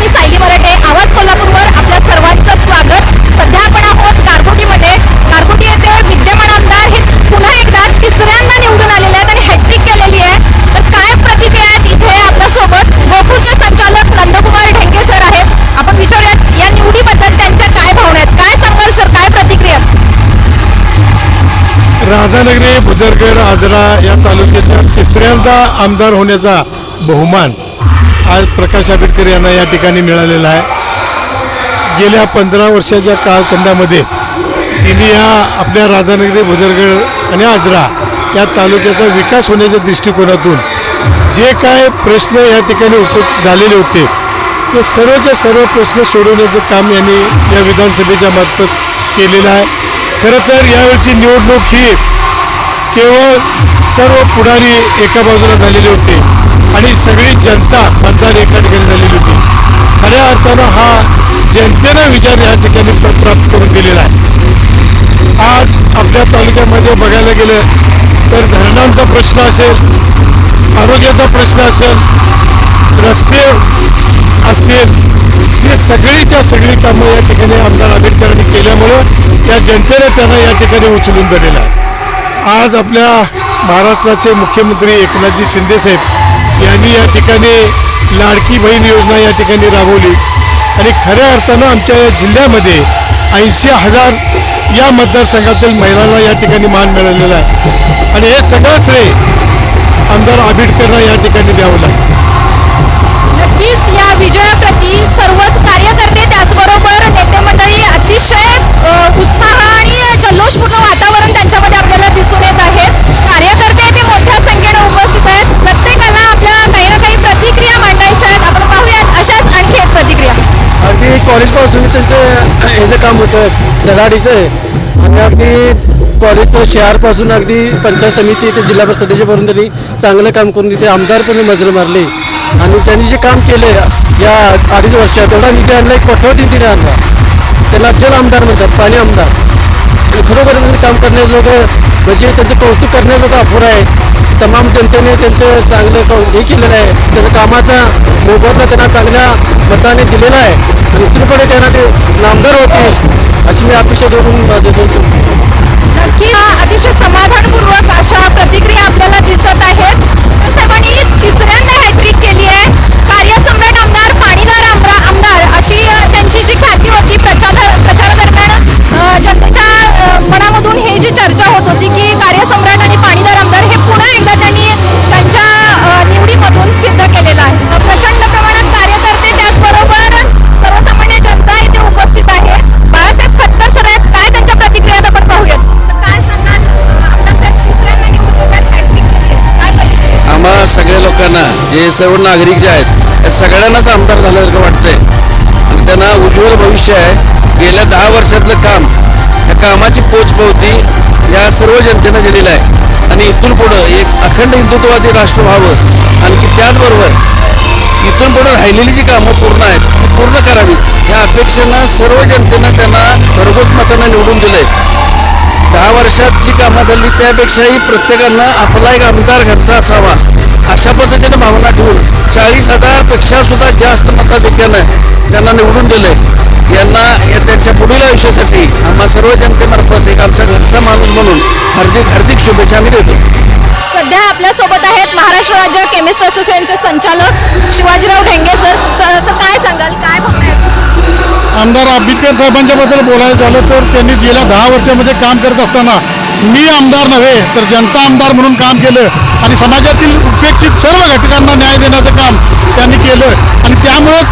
मी सायली मराठे आवाज कोल्हापूरवर आपल्या सर्वांचं स्वागत. सध्या आपण आहोत गारगोटीमध्ये. गारगोटी येथे विद्यमान आमदार हे पुन्हा एकदा तिसऱ्यांदा निवडून आलेले आहेत आणि हॅट्रिक केलेली आहे. तर काय प्रतिक्रिया आहेत इथे आपल्यासोबत? गोकुळचे संचालक नंदकुमार ढेंगे सर आहेत. आपण विचारूयात या निवडीबद्दल त्यांच्या काय भावना आहेत? काय सांगाल सर? काय प्रतिक्रिया? राधानगरी बुदरगड आजरा या तालुक्यातल्या तिसऱ्यांदा आमदार होण्याचा बहुमान. आज प्रकाश आंबेडकर यांना या ठिकाणी मिळालेला आहे. गेल्या पंधरा वर्षाच्या कालखंडामध्ये तिने या आपल्या राधानगरी भुजरगड आणि आजरा या तालुक्याचा विकास होण्याच्या दृष्टिकोनातून जे काय प्रश्न या ठिकाणी उप झालेले होते ते सर्वच्या सर्व प्रश्न सोडवण्याचं काम यांनी या विधानसभेच्या मार्फत केलेलं आहे. खरं तर यावेळची निवडणूक ही केवळ सर्व पुढारी एका बाजूला झालेले होते. आणि सगळी जनता मतदार एका ठिकाणी झालेली होती. खऱ्या अर्थानं हा जनतेनं विचार या ठिकाणी प्राप्त करून दिलेला आहे. आज आपल्या तालुक्यामध्ये बघायला गेलं तर धरणांचा प्रश्न असेल आरोग्याचा प्रश्न असेल रस्ते असतील ही सगळीच्या सगळी कामं या ठिकाणी आमदार आंबेडकरांनी केल्यामुळं या जनतेनं त्यांना या ठिकाणी उचलून दिलेलं आहे. आज आपल्या महाराष्ट्राचे मुख्यमंत्री एकनाथजी शिंदेसाहेब यांनी या ठिकाणी लाडकी बहीण योजना या ठिकाणी राबवली. आणि खऱ्या अर्थानं आमच्या या जिल्ह्यामध्ये ऐंशी हजार या मतदारसंघातील महिलांना या ठिकाणी मान मिळालेला आहे. आणि हे सगळं श्रेय आमदार आंबेडकरांना या ठिकाणी द्यावं लागेल. नक्कीच या विजयाप्रती सर्वच कार्यकर्ते त्याचबरोबर कॉलेजपासून त्यांचं हे जे काम होतं धडाडीचं आणि अगदी कॉलेजचं शहरपासून अगदी पंचायत समिती ते जिल्हा परिषदेच्यापर्यंत त्यांनी चांगलं काम करून तिथे आमदारपणे मजल मारले. आणि त्यांनी जे काम केले या अडीच वर्षात तेवढा निधी आणला एक कठोर निधी आणला. त्याला जल आमदार म्हणतात पाणी आमदार. खरोखर काम करण्याजोगं म्हणजे त्याचं कौतुक करण्याजोगं अपुरा आहे. तमाम जनतेने त्यांचं चांगलं कौ हे केलेलं आहे. त्याच्या कामाचा मोबदला त्यांना चांगल्या मताने दिलेला आहे. आणि इथून त्यांना ते नामदार होतील अशी मी अपेक्षा धरून माझं अतिशय समाधानपूर्वक अशा प्रति सगळ्या लोकांना जे सर्व नागरिक जे आहेत या सगळ्यांनाच आमदार झाल्यासारखं वाटतंय. आणि त्यांना उज्ज्वल भविष्य आहे. गेल्या दहा वर्षातलं काम या कामाची पोचपावती या सर्व जनतेनं दिलेलं आहे. आणि इथून पुढं एक अखंड हिंदुत्ववादी राष्ट्र व्हावं. आणखी त्याचबरोबर इथून पुढे राहिलेली जी कामं पूर्ण आहेत ती पूर्ण करावीत. या अपेक्षेनं सर्व जनतेनं त्यांना भरघोस मतानं निवडून दिलंय. दहा वर्षात जी कामं झाली त्यापेक्षाही प्रत्येकानं आपला एक आमदार घरचा असावा. अशा पद्धतीने भावना ठेवून चाळीस हजारपेक्षा सुद्धा जास्त मताधिक्यानं त्यांना निवडून दिले यांना या त्यांच्या पुढील आयुष्यासाठी आम्हा सर्व जनतेमार्फत एक आमच्या घरचा माणूस म्हणून हार्दिक हार्दिक शुभेच्छा आम्ही देतो. सध्या आपल्यासोबत आहेत महाराष्ट्र राज्य केमिस्ट असोसिएशनचे संचालक शिवाजीराव ढेंगे सर. सर काय सांगाल? काय भावना आहेत? आमदार आंबेडकर साहेबांच्याबद्दल बोलायचं झालं तर त्यांनी गेल्या दहा वर्षामध्ये काम करत असताना मी आमदार नव्हे तर जनता आमदार म्हणून काम केलं आणि समाजातील उपेक्षित सर्व घटकांना न्याय देण्याचं काम त्यांनी केलं. आणि त्यामुळं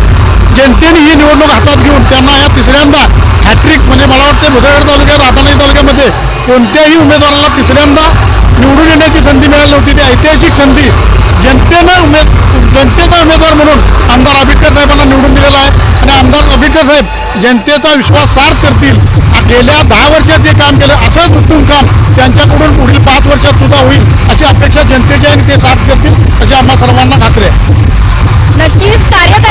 जनतेने ही निवडणूक हातात घेऊन त्यांना या तिसऱ्यांदा हॅट्रिक म्हणजे मला वाटतं बुधगड तालुक्यात रातानाई तालुक्यामध्ये कोणत्याही उमेदवाराला तिसऱ्यांदा निवडून येण्याची संधी मिळाली नव्हती. ती ऐतिहासिक संधी जनतेनं उमेद जनतेचा उमेदवार म्हणून आमदार आंबेडकर साहेबांना निवडून दिलेला आहे. आणि आमदार आंबेडकर साहेब जनतेचा विश्वास सार्थ करतील गेल्या दहा वर्षात जे काम केलं असंच उत्तम काम त्यांच्याकडून पुढील पाच वर्षात सुद्धा होईल अशी अपेक्षा जनतेची आणि ते साथ करतील अशी आम्हा सर्वांना खात्री आहे. नक्कीच कार्यकर्त्यांची